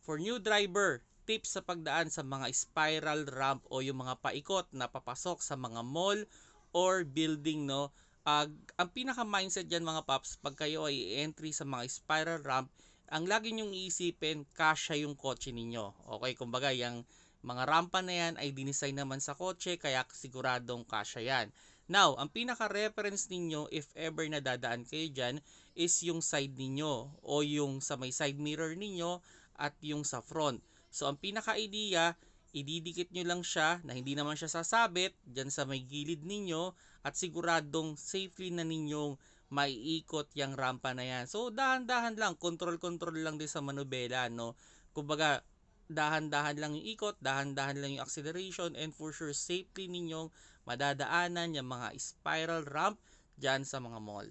For new driver, tips sa pagdaan sa mga spiral ramp o yung mga paikot na papasok sa mga mall or building no. Ag ang pinaka mindset diyan mga paps pag kayo ay entry sa mga spiral ramp, ang lagi nyong iisipin kasya yung kotse ninyo. Okay, kumbaga yung mga rampa na yan ay dinesign naman sa kotse kaya siguradong kasya yan. Now, ang pinaka-reference ninyo if ever na dadaan kayo dyan is yung side ninyo o yung sa may side mirror ninyo at yung sa front. So, ang pinaka-idea, ididikit nyo lang siya na hindi naman siya sasabit dyan sa may gilid ninyo at siguradong safely na ninyong maiikot yung rampa na yan. So, dahan-dahan lang, control-control lang din sa manubela, no? Kumbaga, dahan-dahan lang yung ikot, dahan-dahan lang yung acceleration, and for sure, safely ninyong madadaanan yung mga spiral ramp dyan sa mga mall.